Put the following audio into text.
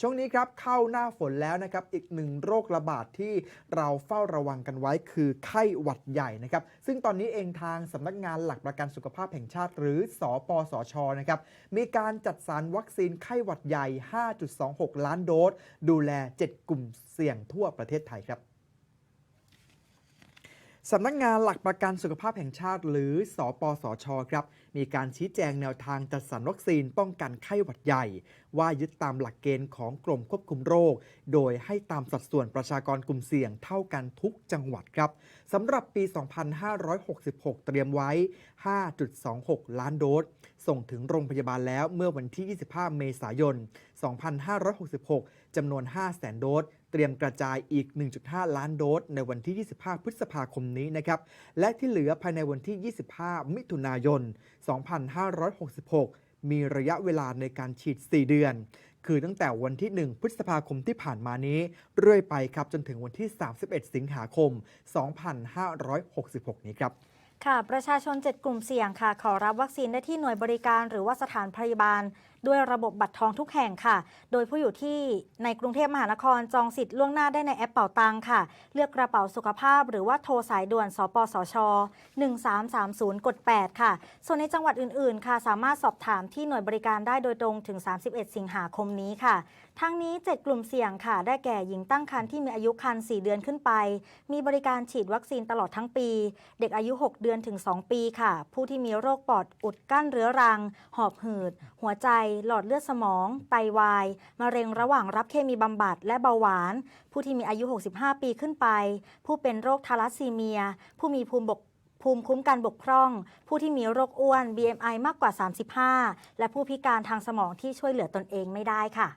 ช่วงนี้ครับเข้าหน้าฝนแล้วนะครับอีกหนึ่งโรคระบาดที่เราเฝ้าระวังกันไว้คือไข้หวัดใหญ่นะครับซึ่งตอนนี้เองทางสำนักงานหลักประกันสุขภาพแห่งชาติ หรือสอปสชนะครับมีการจัดสรรวัคซีนไข้หวัดใหญ่ 5.26 ล้านโดส ดูแล 7 กลุ่มเสี่ยงทั่วประเทศไทยครับ สำนักงานหลักประกันสุขภาพแห่งชาติ หรือสอปสช ครับ มีการชี้แจงแนวทางจัดสรรวัคซีนป้องกันไข้หวัดใหญ่ ว่ายึดตามหลักเกณฑ์ของกรมควบคุมโรค โดยให้ตามสัดส่วนประชากรกลุ่มเสี่ยงเท่ากันทุกจังหวัดครับสำหรับปี 2566 เตรียมไว้ 5.26 ล้านโดส ส่งถึงโรงพยาบาลแล้วเมื่อวันที่ 25 เมษายน2566 จำนวน5 0 0 0 0 0โดส เตรียมกระจายอีก 1.5 ล้านโดส ในวันที่ 25 พฤษภาคมนี้นะครับ และที่เหลือภายในวันที่ 25 มิถุนายน 2566 มีระยะเวลาในการฉีด 4 เดือน คือตั้งแต่วันที่ 1 พฤษภาคมที่ผ่านมานี้ เรื่อยไปครับจนถึงวันที่ 31 สิงหาคม 2566 นี้ครับ ค่ะประชาชน 7 กลุ่มเสี่ยงค่ะ ขอรับวัคซีนได้ที่หน่วยบริการหรือว่าสถานพยาบาล ด้วยระบบบัตรทองทุกแห่งค่ะ โดยผู้อยู่ที่ในกรุงเทพมหานครจองสิทธิ์ล่วงหน้าได้ในแอปเป่าตังค่ะ เลือกกระเป๋าสุขภาพ หรือว่าโทรสายด่วนสปสช 1330กด8ค่ะ ส่วนในจังหวัดอื่นๆ ค่ะ สามารถสอบถามที่หน่วยบริการได้โดยตรงถึง 31 สิงหาคมนี้ค่ะ ทั้งนี้ 7 กลุ่มเสี่ยงค่ะ ได้แก่หญิงตั้งครรภ์ที่มีอายุครรภ์4เดือนขึ้นไป มีบริการฉีดวัคซีนตลอดทั้งปี เด็กอายุ 6เดือนถึง 2 ปีค่ะ ผู้ที่มีโรคปอดอุดกั้นเรื้อรัง หอบหืด หัวใจ หลอดเลือดสมอง ไตวาย มะเร็งระหว่างรับเคมีบำบัดและเบาหวาน ผู้ที่มีอายุ 65 ปีขึ้นไป ผู้เป็นโรคทาลัสซีเมีย ผู้มีภูมิบกภูมิคุ้มกันบกพร่อง ผู้ที่มีโรคอ้วน BMI มากกว่า 35 และผู้พิการทางสมองที่ช่วยเหลือตนเองไม่ได้ค่ะ